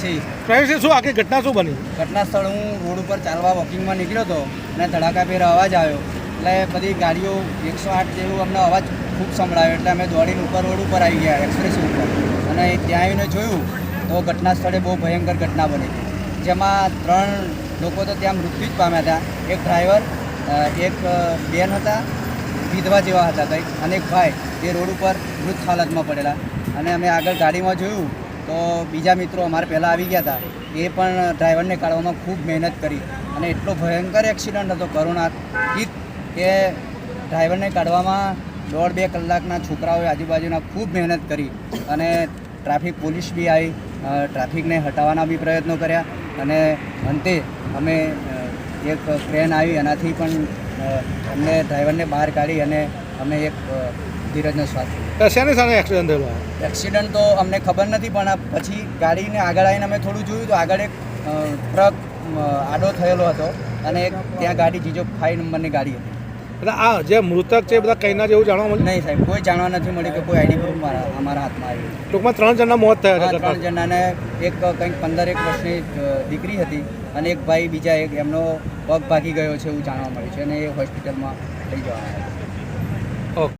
સિંહ પ્રવીણસિંહ શું આખી ઘટના શું બની? ઘટના સ્થળ હું રોડ ઉપર ચાલવા વોકિંગમાં નીકળ્યો હતો અને ધડાકાભેર અવાજ આવ્યો. એટલે બધી ગાડીઓ એકસો આઠ જેવું અમને અવાજ ખૂબ સંભળાયો. એટલે અમે દોડીને ઉપર રોડ ઉપર આવી ગયા એક્સપ્રેસ ઉપર. અને ત્યાં આવીને જોયું તો ઘટના સ્થળે બહુ ભયંકર ઘટના બની. જેમાં ત્રણ લોકો તો ત્યાં મૃત્યુ જ પામ્યા હતા. એક ડ્રાઈવર એક બેન હતા વિધવા જેવા હતા કંઈક. અને એક ભાઈ એ રોડ ઉપર મૃત હાલતમાં પડેલા. અને અમે આગળ ગાડીમાં જોયું તો બીજા મિત્રો અમારે પહેલાં આવી ગયા હતા. એ પણ ડ્રાઈવરને કાઢવામાં ખૂબ મહેનત કરી. અને એટલો ભયંકર એક્સિડન્ટ હતો કરુણાતીત કે ડ્રાઈવરને કાઢવામાં દોઢ બે કલાકના છોકરાઓએ આજુબાજુના ખૂબ મહેનત કરી. અને ટ્રાફિક પોલીસ બી આવી ટ્રાફિકને હટાવવાના બી પ્રયત્નો કર્યા. અને અંતે અમે એક ક્રેન આવી. એનાથી પણ અમને ડ્રાઈવરને બહાર કાઢી અને અમે એક ધીરજનો. અ, શેની સામે એક્સિડન્ટ થયેલો એક્સિડન્ટ તો અમને ખબર નથી પણ પછી ગાડીને આગળ આવીને અમે થોડું જોયું તો આગળ એક ટ્રક આડો થયેલો હતો અને એક ત્યાં ગાડી જીજો ફાઇવ નંબરની ગાડી હતી. એટલે આ જે મૃતક છે બધા કઈના જેવું જાણવા મળ્યું? નહીં સાહેબ કોઈ જાણવા નથી મળ્યું કે કોઈ આઈડી પ્રૂફ મારા અમારા હાથમાં આવ્યું. ટૂંકમાં ત્રણ જણના મોત થયા ત્રણ. જણાને એક કંઈક પંદર એક વર્ષની દીકરી હતી અને એક ભાઈ બીજા એક એમનો પગ ભાગી ગયો છે એવું જાણવા મળ્યું છે અને એ હોસ્પિટલમાં લઈ જવાના